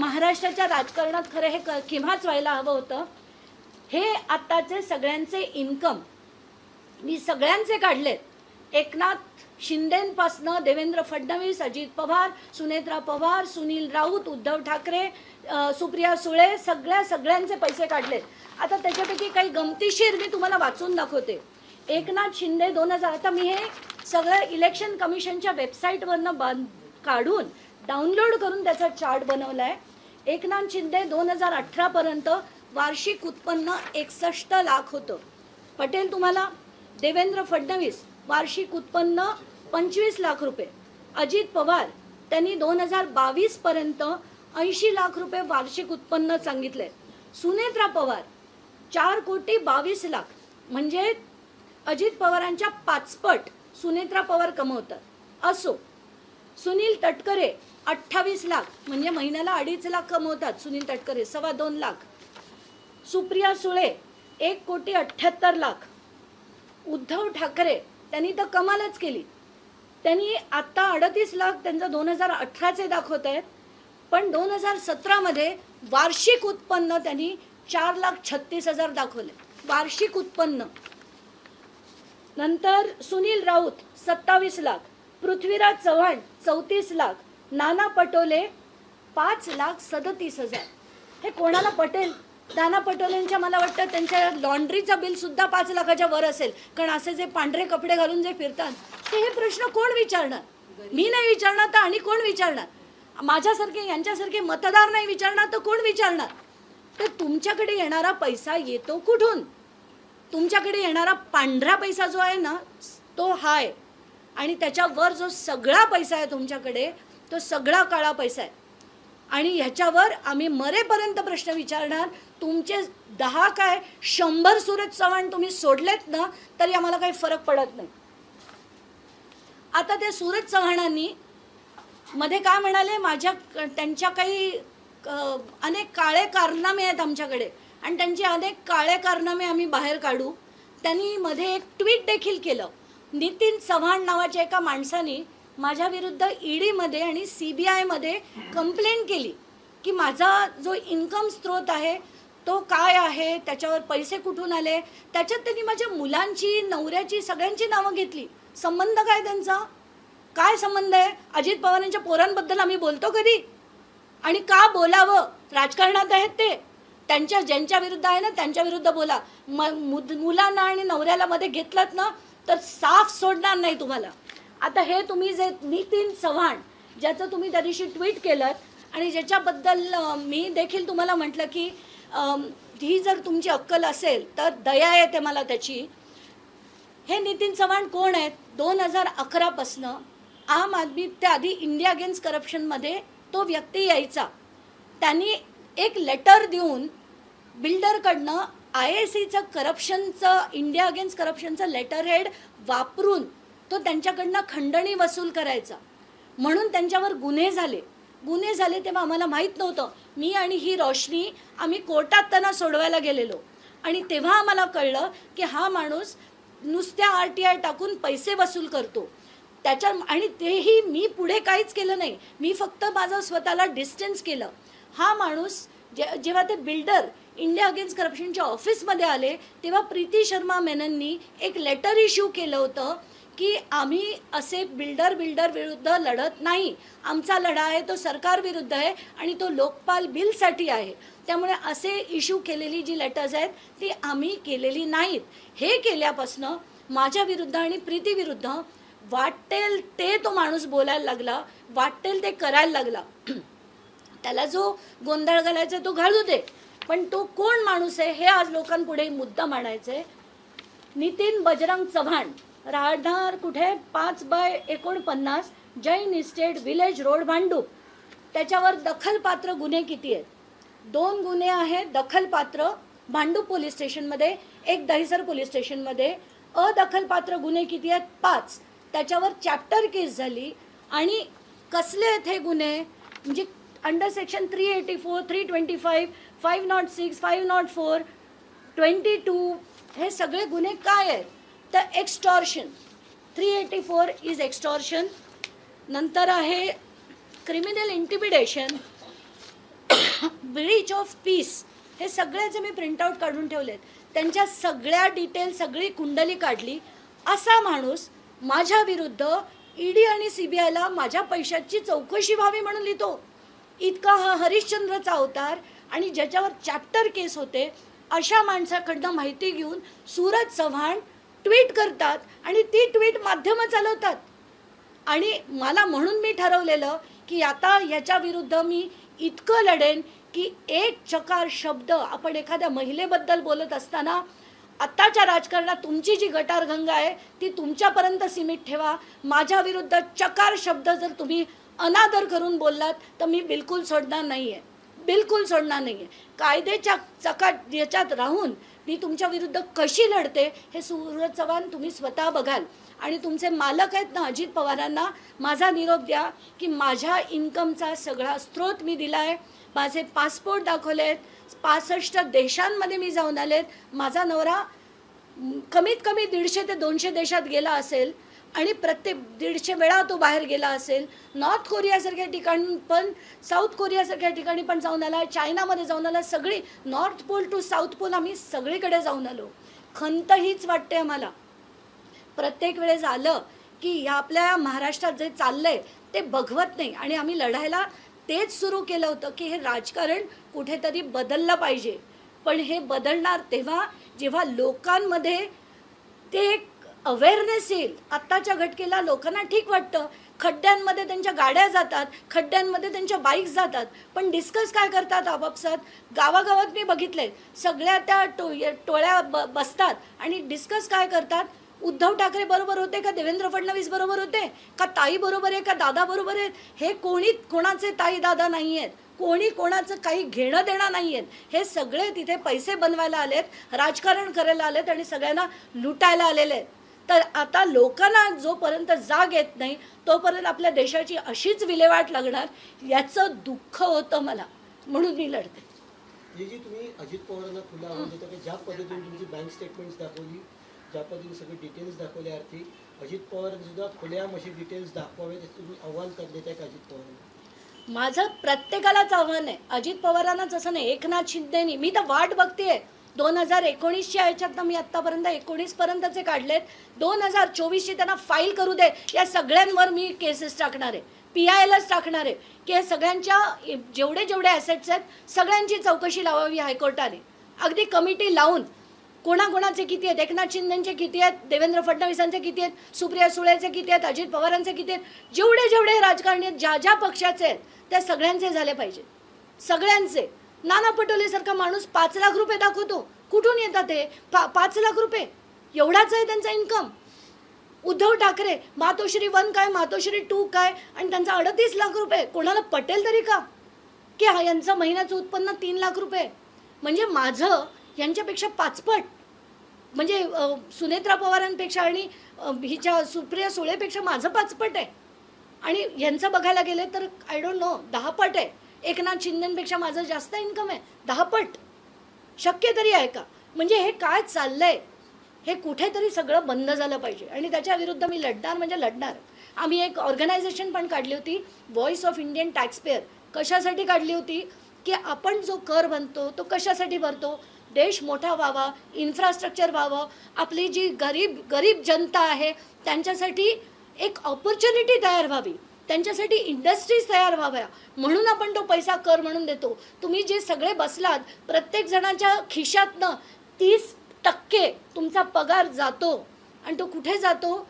महाराष्ट्राच्या राजकारणात खरं हे क केव्हाच व्हायला हवं होतं हे आत्ताचे सगळ्यांचे इन्कम मी सगळ्यांचे काढलेत. एकनाथ शिंदेपासनं देवेंद्र फडणवीस अजित पवार सुनेत्रा पवार सुनील राऊत उद्धव ठाकरे सुप्रिया सुळे सगळ्या सगळ्यांचे पैसे काढलेत. आता त्याच्यापैकी काही गमतीशीर मी तुम्हाला वाचून दाखवते. एकनाथ शिंदे दोन हजार आता मी हे सगळं इलेक्शन कमिशनच्या वेबसाईटवरनं बांध काढून डाउनलोड करून त्याचा चार्ट बनवला आहे एकनाथ शिंदे दोन हजार अठरापर्यंत वार्षिक उत्पन्न एकसष्ट लाख होतं. पटेल तुम्हाला? देवेंद्र फडणवीस वार्षिक उत्पन्न पंचवीस लाख रुपये. अजित पवार त्यांनी दोन हजार बावीसपर्यंत ऐंशी लाख रुपये वार्षिक उत्पन्न सांगितले सुनेत्रा पवार चार कोटी बावीस लाख. म्हणजे अजित पवारांच्या पाचपट सुनेत्रा पवार कमवतात. असो सुनील तटकरे अठ्ठावीस लाख म्हणजे महिन्याला अडीच लाख कमवतात सुनील तटकरे सव्वा दोन लाख. सुप्रिया सुळे एक कोटी अठ्ठ्याहत्तर लाख. उद्धव ठाकरे त्यांनी तर कमालच केली. त्यांनी आत्ता अडतीस लाख त्यांचं दोन हजार अठराचे दाखवत आहेत. पण दोन हजार सतरामध्ये वार्षिक उत्पन्न त्यांनी चार लाख छत्तीस हजार दाखवले. वार्षिक उत्पन्न. नंतर सुनील राऊत सत्तावीस लाख. पृथ्वीराज चव्हाण चौतीस लाख. नाना पटोले पाच लाख सदतीस हजार. हे कोणाला पटेल? नाना पटोलेंच्या मला वाटतं त्यांच्या लॉन्ड्रीचं बिलसुद्धा पाच लाखाच्या वर असेल. कारण असे जे पांढरे कपडे घालून जे फिरतात ते हे प्रश्न कोण विचारणार? मी नाही विचारणार तर आणि कोण विचारणार? माझ्यासारखे यांच्यासारखे मतदार नाही विचारणार तर कोण विचारणार? तर तुमच्याकडे येणारा पैसा येतो कुठून? तुमच्याकडे येणारा पांढरा पैसा जो आहे ना तो हाय. आणि त्याच्यावर जो सगळा पैसा आहे तुमच्याकडे तो सगळा काळा पैसा आहे. आणि ह्याच्यावर आम्ही मरेपर्यंत प्रश्न विचारणार तुमचे दहा काय शंभर सूरज चव्हाण तुम्ही सोडलेत ना तरी आम्हाला काही फरक पडत नाही. आता ते सूरज चव्हाणांनी मध्ये काय म्हणाले माझ्या त्यांच्या काही अनेक काळे कारनामे आहेत आमच्याकडे. आणि त्यांचे अनेक काळे कारनामे आम्ही बाहेर काढू. त्यांनी मध्ये एक ट्विट देखील केलं. नितीन चव्हाण नावाच्या एका माणसाने माझ्या विरुद्ध ईडीमध्ये आणि सी बी आयमध्ये कंप्लेंट केली की माझा जो इन्कम स्रोत आहे तो काय आहे त्याच्यावर पैसे कुठून आले? त्याच्यात त्यांनी माझ्या मुलांची नवऱ्याची सगळ्यांची नावं घेतली. संबंध काय त्यांचा? काय संबंध आहे? अजित पवारांच्या पोरांबद्दल आम्ही बोलतो कधी? आणि का बोलावं? राजकारणात आहेत ते. त्यांच्या ज्यांच्या विरुद्ध आहे ना त्यांच्या विरुद्ध बोला. म मुद- मुलांना आणि नवऱ्याला मध्ये घेतलात ना तर साफ सोडणार नाही तुम्हाला. आता हे तुम्ही जे नितीन चव्हाण ज्याचं तुम्ही त्या दिवशी ट्विट केलं आणि ज्याच्याबद्दल मी देखील तुम्हाला म्हटलं की ही जर तुमची अक्कल असेल तर दया येते मला त्याची. हे नितीन चव्हाण कोण आहेत? दोन हजार अकरापासनं आम आदमी त्या आधी इंडिया अगेन्स्ट करप्शनमध्ये तो व्यक्ती यायचा. त्यांनी एक लेटर देऊन बिल्डरकडनं आय ए सीचं करप्शनचं इंडिया अगेन्स्ट करप्शनचं लेटर हेड वापरून तो त्यांच्याकडनं खंडणी वसूल करायचा. म्हणून त्यांच्यावर गुन्हे झाले. गुन्हे झाले तेव्हा आम्हाला माहीत नव्हतं. मी आणि ही रोशनी आम्ही कोर्टात त्यांना सोडवायला गेलेलो. आणि तेव्हा आम्हाला कळलं की हा माणूस नुसत्या आर टी आय टाकून पैसे वसूल करतो. त्याच्या आणि तेही मी पुढे काहीच केलं नाही. मी फक्त माझं स्वतःला डिस्टन्स केलं. हा माणूस जे जेव्हा ते बिल्डर इंडिया अगेन्स्ट करप्शनच्या ऑफिसमध्ये आले तेव्हा प्रीती शर्मा मेनननी एक लेटर इश्यू केलं होतं. की आम्ही असे बिल्डर बिल्डर विरुद्ध लढत नाही. आमचा लढा आहे तो सरकार विरुद्ध आहे आणि तो लोकपाल बिलसाठी आहे. त्यामुळे असे इश्यू केलेली जी लेटर्स आहेत ती आम्ही केलेली नाहीत. हे केल्यापासनं माझ्या विरुद्ध आणि प्रीतीविरुद्ध वाटेल ते तो माणूस बोलायला लागला वाटेल ते करायला लागला. त्याला जो गोंधळ घालायचा तो घालू दे. पण तो कोण माणूस आहे हे आज लोकांपुढे मुद्दा मांडायचा आहे नितीन बजरंग चव्हाण राहणार कुठे? पाच बाय एकोणपन्नास Jain estate village road Bhandup त्याच्यावर दखलपात्र गुन्हे किती आहेत? दोन गुन्हे आहेत दखलपात्र भांडूप पोलीस स्टेशनमध्ये एक दहिसर पोलीस स्टेशनमध्ये. अदखलपात्र गुन्हे किती आहेत? पाच. त्याच्यावर चॅप्टर केस झाली आणि कसले आहेत हे गुन्हे? म्हणजे under section three eighty four three twenty five five nought six five nought four twenty two हे सगळे गुन्हे काय आहेत? तर extortion three eighty four is extortion नंतर आहे criminal intimidation breach of peace हे सगळ्याचे मी प्रिंटआउट काढून ठेवलेत. त्यांच्या सगळ्या डिटेल सगळी कुंडली काढली. असा माणूस माझ्या विरुद्ध ईडी आणि सी बी आयला माझ्या पैशाची चौकशी व्हावी म्हणून लिहितो. इतका हा हरिश्चंद्रचा अवतार आणि ज्याच्यावर चॅप्टर केस होते अशा माणसाकडनं माहिती घेऊन सूरज चव्हाण ट्विट करतात आणि ती ट्विट माध्यमं चालवतात. आणि मला म्हणून मी ठरवलेलं की आता ह्याच्या विरुद्ध मी इतकं लढेन की एक चकार शब्द आपण एखाद्या महिलेबद्दल बोलत असताना आत्ताच्या राजकारणात तुमची जी गटारगंगा आहे ती तुमच्यापर्यंत सीमित ठेवा. माझ्या विरुद्ध चकार शब्द जर तुम्ही अनादर करून बोललात तर मी बिलकुल सोडणार नाही आहे बिलकुल सोडणार नाही आहे कायद्याच्या चकाट याच्यात राहून मी तुमच्या विरुद्ध कशी लढते हे सूरज चव्हाण तुम्ही स्वतः बघाल. आणि तुमचे मालक आहेत ना अजित पवारांना माझा निरोप द्या की माझ्या इन्कमचा सगळा स्रोत मी दिला आहे माझे पासपोर्ट दाखवले आहेत पासष्ट देशांमध्ये मी जाऊन आलेत. माझा नवरा कमीत कमी दीडशे ते दोनशे देशात गेला असेल आणि प्रत्येक दीडशे वेळा तो बाहेर गेला असेल. नॉर्थ कोरियासारख्या ठिकाणी पण साऊथ कोरियासारख्या ठिकाणी पण जाऊन आला चायनामध्ये जाऊन आला सगळी north pole to south pole आम्ही सगळीकडे जाऊन आलो. खंत हीच वाटते आम्हाला. प्रत्येक वेळेस आलं की ह्या आपल्या महाराष्ट्रात जे चाललंय ते बघवत नाही. आणि आम्ही लढायला तेच सुरू केलं होतं की हे राजकारण कुठेतरी बदललं पाहिजे. पण हे बदलणार तेव्हा जेव्हा लोकांमध्ये ते एक अवेअरनेस येईल. आत्ताच्या घटकेला लोकांना ठीक वाटतं. खड्ड्यांमध्ये त्यांच्या गाड्या जातात खड्ड्यांमध्ये त्यांच्या बाईक्स जातात. पण डिस्कस काय करतात आपापसात? गावागावात मी बघितले सगळ्या त्या टो टोळ्या ब बसतात आणि डिस्कस काय करतात? उद्धव ठाकरे बरोबर होते का? देवेंद्र फडणवीस बरोबर होते का? ताई बरोबर आहे का? दादा बरोबर आहेत? हे कोणी कोणाचे ताई दादा नाही आहेत कोणी कोणाचं काही घेणं देणं नाही आहेत हे सगळे तिथे पैसे बनवायला आलेत राजकारण करायला आलेत आणि सगळ्यांना लुटायला आलेले आहेत. तर आता लोकांना जोपर्यंत जाग येत नाही तोपर्यंत आपल्या देशाची अशीच विल्हेवाट लागणार याचं दुःख होतं मला. म्हणून मी लढते. जी तुम्ही अजित पवारांना खुला ज्या पद्धतीने तुमची बँक स्टेटमेंट दाखवली ज्या पद्धतीने सगळे डिटेल्स दाखवले आरती. अजित पवारांनी सुद्धा खुल्याम असे डिटेल्स दाखवावे त्याचं तुम्ही आव्हान करण्यात आहे का अजित पवारांना. माझं प्रत्येकालाच आव्हान आहे. अजित पवारांना जसं नाही एकनाथ शिंदेनी मी तर वाट बघतेय. दोन हजार एकोणीसच्या ह्याच्यातनं मी आत्तापर्यंत एकोणीसपर्यंतचे काढलेत. दोन हजार चोवीसची त्यांना फाईल करू दे. या सगळ्यांवर मी केसेस टाकणार आहे. पी आय एलच टाकणार आहे. की सगळ्यांच्या जेवढे जेवढे ॲसेट्स आहेत सगळ्यांची चौकशी लावावी हायकोर्टाने. अगदी कमिटी लावून कोणाकोणाचे किती आहेत? एकनाथ शिंदेचे किती आहेत? देवेंद्र फडणवीसांचे किती आहेत? सुप्रिया सुळेचे किती आहेत? अजित पवारांचे किती आहेत? जेवढे जेवढे राजकारणी आहेत ज्या ज्या पक्षाचे आहेत त्या सगळ्यांचे झाले पाहिजे. सगळ्यांचे. नाना पटोलेसारखा माणूस पाच लाख रुपये दाखवतो. कुठून येतात ते पा पाच लाख रुपये. एवढाच आहे त्यांचा इन्कम उद्धव ठाकरे मातोश्री वन काय मातोश्री टू काय आणि त्यांचा अडतीस लाख रुपये. कोणाला पटेल तरी का? की हा यांचं महिन्याचं उत्पन्न तीन लाख रुपये. म्हणजे माझं यांच्यापेक्षा पाचपट. म्हणजे सुनेत्रा पवारांपेक्षा आणि हिच्या सुप्रिया सुळेपेक्षा माझं पाचपट आहे. आणि यांचं बघायला गेले तर आय डोंट नो दहापट आहे. एकनाथ शिंदेपेक्षा माझं जास्त इन्कम आहे. दहापट. शक्य तरी आहे का? म्हणजे हे काय चाललंय? हे कुठेतरी सगळं बंद झालं पाहिजे. आणि त्याच्या विरुद्ध मी लढणार म्हणजे लढणार. आम्ही एक ऑर्गनायझेशन पण काढली होती व्हॉइस ऑफ इंडियन टॅक्सपेअर कशासाठी काढली होती? की आपण जो कर बनतो तो कशासाठी भरतो? देश मोठा व्हावा इन्फ्रास्ट्रक्चर व्हावं आपली जी गरीब गरीब जनता आहे त्यांच्यासाठी एक ऑपॉर्च्युनिटी तयार व्हावी. त्यांच्यासाठी इंडस्ट्रीज तयार व्हाव्या. म्हणून आपण तो पैसा कर म्हणून देतो. तुम्ही जे सगळे बसलात प्रत्येक जणाच्या खिशातनं तीस टक्के तुमचा पगार जातो. आणि तो कुठे जातो?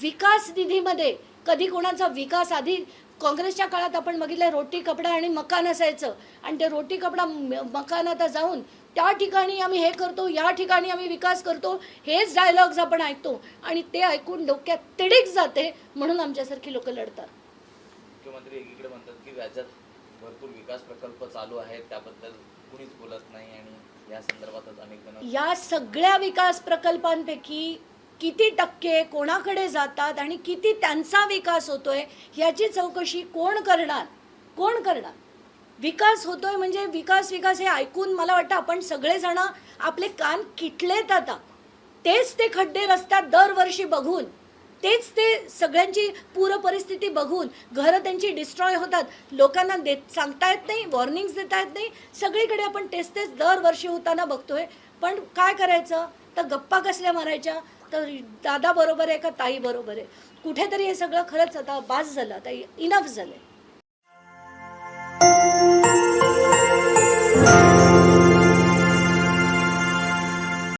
विकास निधीमध्ये. कधी कोणाचा विकास आधी काँग्रेसच्या काळात आपण बघितलं रोटी कपडा आणि मकान असायचं. आणि ते रोटी कपडा म- मकान आता जाऊन त्या ठिकाणी आम्ही हे करतो या ठिकाणी आम्ही विकास करतो हेच डायलॉग्स आपण ऐकतो आणि ते ऐकून डोक्यात तिडीक जाते म्हणून आमच्यासारखी लोक लढतात. मुख्यमंत्री एकीकडे म्हणतात की राज्यात भरपूर विकास प्रकल्प चालू आहेत त्याबद्दल कुणीच बोलत नाही आणि या संदर्भातच अनेक जण या सगळ्या विकास प्रकल्पांपैकी किती टक्के कोणाकडे जातात आणि किती त्यांचा विकास होतोय याची चौकशी कोण करणार? कोण करणार? विकास होतोय म्हणजे विकास विकास हे ऐकून मला वाटतं आपण सगळेजण आपले कान किटलेत आता. तेच ते खड्डे रस्त्यात दरवर्षी बघून तेच ते सगळ्यांची पूर परिस्थिती बघून घरं त्यांची डिस्ट्रॉय होतात. लोकांना देत सांगता येत नाही वॉर्निंग्स देता येत नाही. सगळीकडे आपण तेच तेच दरवर्षी होताना बघतोय. पण काय करायचं? तर गप्पा कसल्या मारायच्या? तर दादा बरोबर आहे का ताई बरोबर आहे? कुठेतरी हे सगळं खरंच आता बास झालं. आता इनफ झालंय.